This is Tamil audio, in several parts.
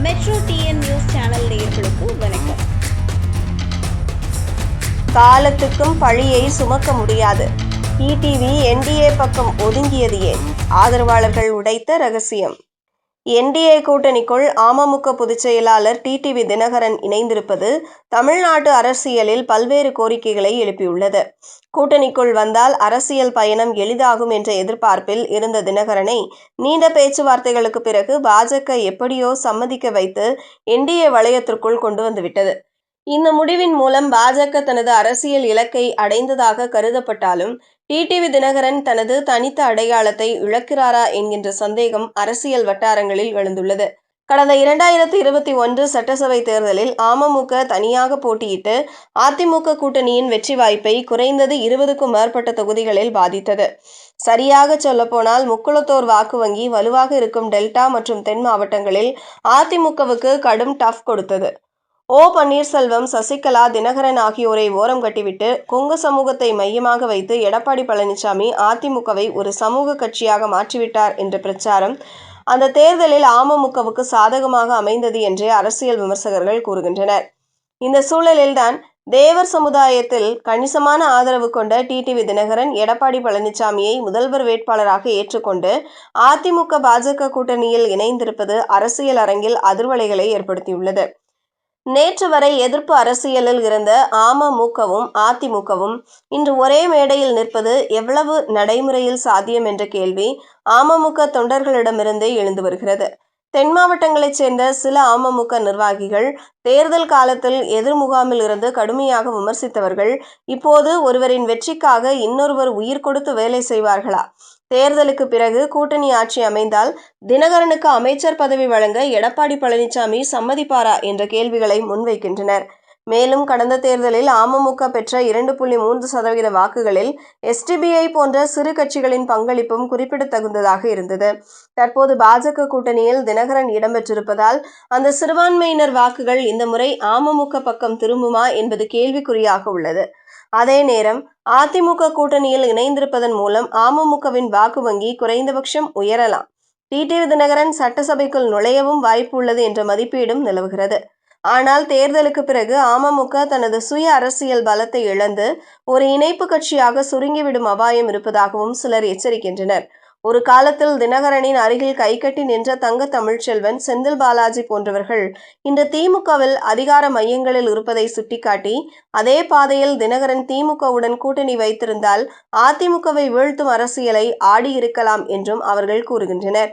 மெட்ரோ டிஎன் நியூஸ் சேனல் நேயர்களுக்கு வணக்கம். காலத்துக்கும் பழியை சுமக்க முடியாது. இடிவி என்டிஏ பக்கம் ஒதுங்கியது ஏன்? ஆதரவாளர்கள் உடைத்த ரகசியம். என்டிஏ கூட்டணிக்குள் அமமுக பொதுச்செயலாளர் டிடிவி தினகரன் இணைந்திருப்பது தமிழ்நாட்டு அரசியலில் பல்வேறு கோரிக்கைகளை எழுப்பியுள்ளது. கூட்டணிக்குள் வந்தால் அரசியல் பயணம் எளிதாகும் என்ற எதிர்பார்ப்பில் இருந்த தினகரனை நீண்ட பேச்சுவார்த்தைகளுக்கு பிறகு பாஜக எப்படியோ சம்மதிக்க வைத்து என்டிஏ வளையத்திற்குள் கொண்டு வந்துவிட்டது இந்த முடிவின் மூலம் பாஜக தனது அரசியல் இலக்கை அடைந்ததாக கருதப்பட்டாலும் டிடிவி தினகரன் தனது தனித்த அடையாளத்தை இழக்கிறாரா என்கின்ற சந்தேகம் அரசியல் வட்டாரங்களில் எழுந்துள்ளது. கடந்த இரண்டாயிரத்தி இருபத்தி ஒன்று சட்டசபை தேர்தலில் அமமுக தனியாக போட்டியிட்டு அதிமுக கூட்டணியின் வெற்றி வாய்ப்பை குறைந்தது இருபதுக்கும் மேற்பட்ட தொகுதிகளில் பாதித்தது. சரியாக சொல்லப்போனால் முக்குளத்தோர் வாக்கு வங்கி வலுவாக இருக்கும் டெல்டா மற்றும் தென் மாவட்டங்களில் அதிமுகவுக்கு கடும் டஃப் கொடுத்தது. ஓ பன்னீர்செல்வம் சசிகலா தினகரன் ஆகியோரை ஓரம் கட்டிவிட்டு கொங்கு சமூகத்தை மையமாக வைத்து எடப்பாடி பழனிசாமி அதிமுகவை ஒரு சமூக கட்சியாக மாற்றிவிட்டார் என்ற பிரச்சாரம் அந்த தேர்தலில் அமமுகவுக்கு சாதகமாக அமைந்தது என்றே அரசியல் விமர்சகர்கள் கூறுகின்றனர். இந்த சூழலில்தான் தேவர் சமுதாயத்தில் கணிசமான ஆதரவு கொண்ட டிடிவி தினகரன் எடப்பாடி பழனிசாமியை முதல்வர் வேட்பாளராக ஏற்றுக்கொண்டு அதிமுக பாஜக கூட்டணியில் இணைந்திருப்பது அரசியல் அரங்கில் அதிர்வலைகளை ஏற்படுத்தியுள்ளது. நேற்று வரை எதிர்ப்பு அரசியலில் இருந்த அமமுகவும் அதிமுகவும் இன்று ஒரே மேடையில் நிற்பது எவ்வளவு நடைமுறையில் சாத்தியம் என்ற கேள்வி அமமுக தொண்டர்களிடமிருந்தே எழுந்து வருகிறது. தென் மாவட்டங்களைச் சேர்ந்த சில அமமுக நிர்வாகிகள் தேர்தல் காலத்தில் எதிர்முகாமில் இருந்து கடுமையாக விமர்சித்தவர்கள் இப்போது ஒருவரின் வெற்றிக்காக இன்னொருவர் உயிர் கொடுத்து வேலை செய்வார்களா? தேர்தலுக்கு பிறகு கூட்டணி ஆட்சி அமைந்தால் தினகரனுக்கு அமைச்சர் பதவி வழங்க எடப்பாடி பழனிசாமி சம்மதிப்பாரா என்ற கேள்விகளை முன்வைக்கின்றனர். மேலும் கடந்த தேர்தலில் அமமுக பெற்ற இரண்டு புள்ளி மூன்று சதவீத வாக்குகளில் எஸ்டிபிஐ போன்ற சிறு கட்சிகளின் பங்களிப்பும் குறிப்பிடத்தகுந்ததாக இருந்தது. தற்போது பாஜக கூட்டணியில் தினகரன் இடம்பெற்றிருப்பதால் அந்த சிறுபான்மையினர் வாக்குகள் இந்த முறை அமமுக பக்கம் திரும்புமா என்பது கேள்விக்குறியாக உள்ளது. அதே நேரம் அதிமுக கூட்டணியில் இணைந்திருப்பதன் மூலம் அமமுகவின் வாக்கு வங்கி குறைந்தபட்சம் உயரலாம். டிடிவி தினகரன் சட்டசபைக்குள் நுழையவும் வாய்ப்பு உள்ளது என்ற மதிப்பீடும் நிலவுகிறது. ஆனால் தேர்தலுக்கு பிறகு அமமுக தனது சுய அரசியல் பலத்தை இழந்து ஒரு இணைப்பு கட்சியாக சுருங்கிவிடும் அபாயம் இருப்பதாகவும் சிலர் எச்சரிக்கின்றனர். ஒரு காலத்தில் தினகரனின் அருகில் கைகட்டி நின்ற தங்க தமிழ்ச்செல்வன் செந்தில் பாலாஜி போன்றவர்கள் இன்று திமுகவில் அதிகார மையங்களில் இருப்பதை சுட்டிக்காட்டி அதே பாதையில் தினகரன் திமுகவுடன் கூட்டணி வைத்திருந்தால் அதிமுகவை வீழ்த்தும் அரசியலை ஆடியிருக்கலாம் என்றும் அவர்கள் கூறுகின்றனர்.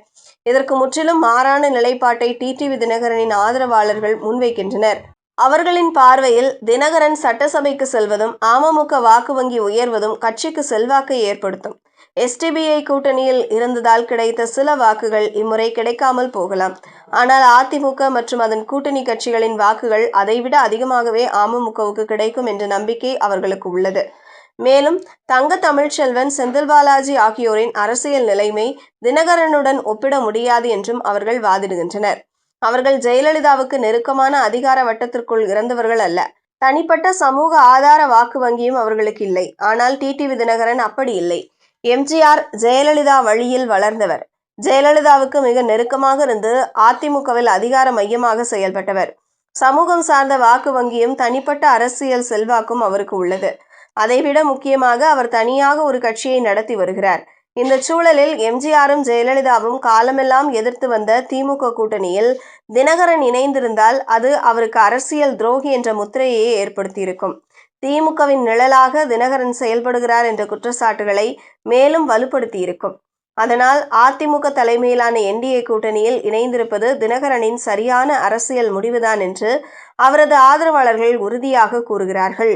இதற்கு முற்றிலும் மாறான நிலைப்பாட்டை டிடிவி தினகரனின் ஆதரவாளர்கள் முன்வைக்கின்றனர். அவர்களின் பார்வையில் தினகரன் சட்டசபைக்கு செல்வதும் அமமுக வாக்கு வங்கி உயர்வதும் கட்சிக்கு செல்வாக்கை ஏற்படுத்தும். எஸ்டிபிஐ கூட்டணியில் இருந்ததால் கிடைத்த சில வாக்குகள் இம்முறை கிடைக்காமல் போகலாம். ஆனால் அதிமுக மற்றும் அதன் கூட்டணி கட்சிகளின் வாக்குகள் அதைவிட அதிகமாகவே அமமுகவுக்கு கிடைக்கும் என்ற நம்பிக்கை அவர்களுக்கு உள்ளது. மேலும் தங்க தமிழ்ச்செல்வன் செந்தில் பாலாஜி ஆகியோரின் அரசியல் நிலைமை தினகரனுடன் ஒப்பிட முடியாது என்றும் அவர்கள் வாதிடுகின்றனர். அவர்கள் ஜெயலலிதாவுக்கு நெருக்கமான அதிகார வட்டத்திற்குள் இறந்தவர்கள் அல்ல. தனிப்பட்ட சமூக ஆதார வாக்கு வங்கியும் அவர்களுக்கு இல்லை. ஆனால் டிடிவி தினகரன் அப்படி இல்லை. எம்ஜிஆர் ஜெயலலிதா வழியில் வளர்ந்தவர். ஜெயலலிதாவுக்கு மிக நெருக்கமாக இருந்து அதிமுகவில் அதிகார மையமாக செயல்பட்டவர். சமூகம் சார்ந்த வாக்கு வங்கியும் தனிப்பட்ட அரசியல் செல்வாக்கும் அவருக்கு உள்ளது. அதைவிட முக்கியமாக அவர் தனியாக ஒரு கட்சியை நடத்தி வருகிறார். இந்த சூழலில் எம்ஜிஆரும் ஜெயலலிதாவும் காலமெல்லாம் எதிர்த்து வந்த திமுக கூட்டணியில் தினகரன் இணைந்திருந்தால் அது அவருக்கு அரசியல் துரோகி என்ற முத்திரையை ஏற்படுத்தியிருக்கும். திமுகவின் நிழலாக தினகரன் செயல்படுகிறார் என்ற குற்றச்சாட்டுகளை மேலும் வலுப்படுத்தியிருக்கும். அதனால் அதிமுக தலைமையிலான என்டிஏ கூட்டணியில் இணைந்திருப்பது தினகரனின் சரியான அரசியல் முடிவுதான் என்று அவரது ஆதரவாளர்கள் உறுதியாக கூறுகிறார்கள்.